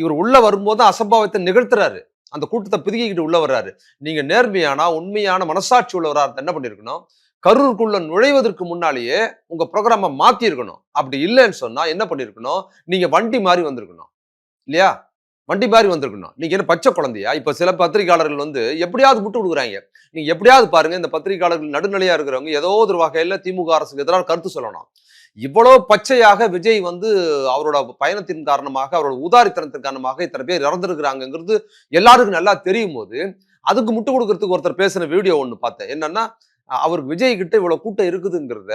இவர் உள்ள வரும்போது அசம்பாவித்தை நிகழ்த்துறாரு. அந்த கூட்டத்தை பிதுக்கிக்கிட்டு உள்ள வர்றாரு. நீங்க நேர்மையானா உண்மையான மனசாட்சி உள்ளவரா என்ன பண்ணிருக்கணும்? கரூருக்குள்ள நுழைவதற்கு முன்னாலேயே உங்க ப்ரோக்ராமை மாத்திருக்கணும். அப்படி இல்லைன்னு சொன்னா என்ன பண்ணிருக்கணும்? நீங்க வண்டி மாதிரி வந்திருக்கணும். இல்லையா? வண்டி மாதிரி வந்திருக்கணும். நீங்க என்ன பச்சை குழந்தையா? இப்ப சில பத்திரிகையாளர்கள் வந்து எப்படியாவது விட்டு கொடுக்குறாங்க. நீங்க எப்படியாவது பாருங்க இந்த பத்திரிகையாளர்கள் நடுநிலையா இருக்கிறவங்க ஏதோ ஒரு வகையில திமுக அரசுக்கு எதிராக கருத்து சொல்லணும். இவ்வளவு பச்சையாக விஜய் வந்து அவரோட பயணத்தின் காரணமாக அவரோட உதாரித்தனத்தின் காரணமாக இத்தனை பேர் இறந்துருக்கிறாங்கிறது எல்லாருக்கும் நல்லா தெரியும் போது அதுக்கு முட்டு கொடுக்கறதுக்கு ஒருத்தர் பேசின வீடியோ ஒன்று பார்த்தேன். என்னன்னா அவருக்கு விஜய் கிட்ட இவ்வளவு கூட்டம் இருக்குதுங்கிறத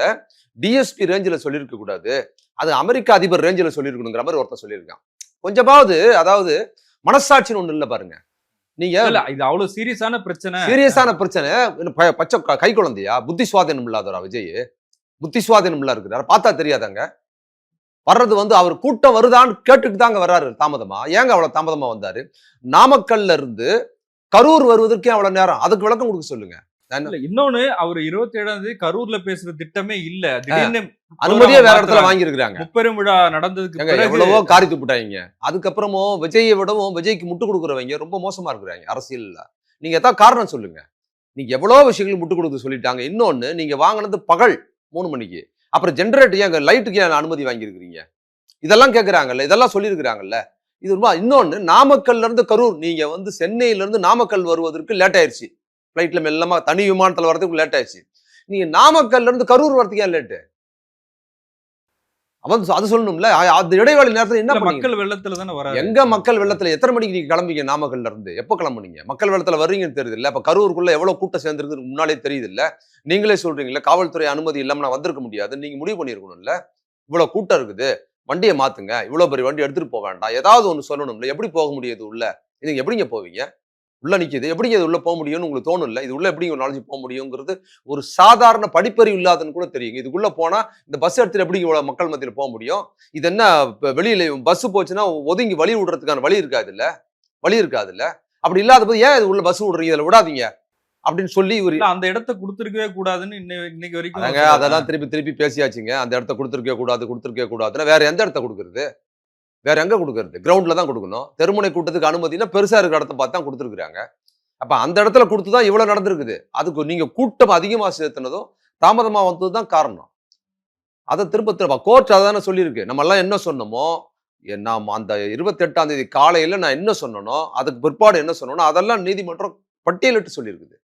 டிஎஸ்பி ரேஞ்சில் சொல்லியிருக்க கூடாது. அது அமெரிக்க அதிபர் ரேஞ்சில் சொல்லியிருக்கணுங்கிற மாதிரி ஒருத்தர் சொல்லியிருக்கான். கொஞ்சமாவது அதாவது மனசாட்சின்னு ஒண்ணு இல்ல பாருங்க. நீங்க இது அவ்வளவு சீரியஸான பிரச்சனை. சீரியஸான பிரச்சனை. பச்சை கை குழந்தையா? புத்தி சுவாதீனம் இல்லாதவரா விஜய்? புத்தி சுவாதீனம் இல்ல இருக்கிறாரு பார்த்தா தெரியாதாங்க? வர்றது வந்து அவர் கூட்டம் வருதான்னு கேட்டுட்டு தாங்க வர்றாரு தாமதமா? ஏங்க அவ்வளவு தாமதமா வந்தாரு? நாமக்கல்ல இருந்து கரூர் வருவதற்கே அவ்வளவு நேரம். அதுக்கு விளக்கம் கொடுக்க சொல்லுங்க. இன்னொன்னு அவர் இருபத்தி ஏழாம் தேதி கரூர்ல பேசுற திட்டமே இல்ல. அனுமதியே வேற இடத்துல மாத்துறாங்க. வாங்கியிருக்கிறாங்க. முப்பெரும் விழா நடந்ததுக்கு எவ்வளவோ காரி துப்பிட்டாங்க. அதுக்கப்புறமும் விஜயை விடவும் விஜய்க்கு முட்டு கொடுக்குறவங்க ரொம்ப மோசமா இருக்கிறாங்க அரசியல்ல. நீங்க எதாவது காரணம் சொல்லுங்க. நீங்க எவ்வளவு விஷயங்கள் முட்டு கொடுக்க சொல்லிட்டாங்க. இன்னொன்னு நீங்க வாங்கினது பகல். மூணு மணிக்கு. அப்புறம் ஜென்ரேட் ஏங்க லைட்டுக்கு ஏன் அனுமதி வாங்கியிருக்கிறீங்க? இதெல்லாம் கேட்குறாங்கல்ல இதெல்லாம் சொல்லியிருக்கிறாங்கல்ல. இது ரொம்ப இன்னொன்று நாமக்கல்ல இருந்து கரூர் நீங்கள் வந்து சென்னையிலேருந்து நாமக்கல் வருவதற்கு லேட் ஆயிடுச்சு ஃப்ளைட்டில் மெல்லமாக தனி விமானத்தில் வரதுக்கு லேட் ஆயிடுச்சு நீங்கள் நாமக்கல்ல இருந்து கரூர் வரதுக்கு ஏன் லேட்டு அவன் அது சொல்லணும்ல. அ- அந்த இடைவேளை நேரத்துல என்ன மக்கள் வெள்ளத்துல தானே வராது எங்க மக்கள் வெள்ளத்துல எத்தனை மணிக்கு நீங்க கிளம்பிங்க நாமக்கல்ல இருந்து? எப்போ கிளம்புனீங்க? மக்கள் வெள்ளத்துல வர்றீங்கன்னு தெரியுது இல்ல அப்ப கரூருக்குள்ள எவ்வளவு கூட்டம் சேர்ந்துருக்கு முன்னாலே தெரியுது இல்ல நீங்களே சொல்றீங்கல்ல காவல்துறை அனுமதி இல்லாம நான் வந்திருக்க முடியாது. நீங்க முடிவு பண்ணிருக்கணும்ல. இவ்வளவு கூட்டம் இருக்குது. வண்டியை மாத்துங்க. இவ்வளவு பெரிய வண்டி எடுத்துட்டு போக வேண்டாம். ஏதாவது ஒண்ணு சொல்லணும்ல. எப்படி போக முடியுது உள்ள? இது எப்படிங்க போவீங்க? உள்ள நிக்குது. எப்படிங்க இது உள்ள போக முடியும்னு உங்களுக்கு தோணும் இல்ல இது உள்ள எப்படி ஒரு நாலேஜ் போக முடியுங்கிறது ஒரு சாதாரண படிப்பறிவு இல்லாதன்னு கூட தெரியுங்க. இதுக்குள்ள போனா இந்த பஸ் எடுத்துட்டு எப்படி இவ்வளவு மக்கள் மத்தியில போக முடியும்? இது என்ன வெளியில பஸ் போச்சுன்னா ஒதுங்கி வழி விடுறதுக்கான வழி இருக்காது இல்ல? வழி இருக்காது இல்ல? அப்படி இல்லாத போது ஏன் இது உள்ள பஸ் விடுறீங்க? இதுல விடாதீங்க. அப்படின்னு சொல்லி இவர் அந்த இடத்த கொடுத்திருக்கவே கூடாதுன்னு இன்னை- இன்னைக்கு வரைக்கும். அதெல்லாம் திருப்பி திருப்பி பேசியாச்சுங்க. அந்த இடத்த கொடுத்துருக்க கூடாது கொடுத்துருக்க கூடாதுன்னா வேற எந்த இடத்த கொடுக்குறது? வேற எங்க கொடுக்கறது? கிரவுண்ட்ல தான் கொடுக்கணும். தெருமுனை கூட்டத்துக்கு அனுமதினா பெருசா இருக்க இடத்த பார்த்து தான் கொடுத்துருக்குறாங்க. அப்ப அந்த இடத்துல கொடுத்து தான் இவ்வளவு நடந்திருக்குது. அதுக்கு நீங்க கூட்டம் அதிகமா சேர்த்துனதும் தாமதமா வந்தது தான் காரணம். அதை திரும்ப திரும்ப கோர்ட் தானே சொல்லியிருக்கு. நம்ம எல்லாம் என்ன சொன்னோமோ நாம் அந்த இருபத்தெட்டாம் தேதி காலையில நான் என்ன சொன்னனோ அதுக்கு பிற்பாடு என்ன சொன்னனோ அதெல்லாம் நீதிமன்றம் பட்டியலிட்டு சொல்லியிருக்குது.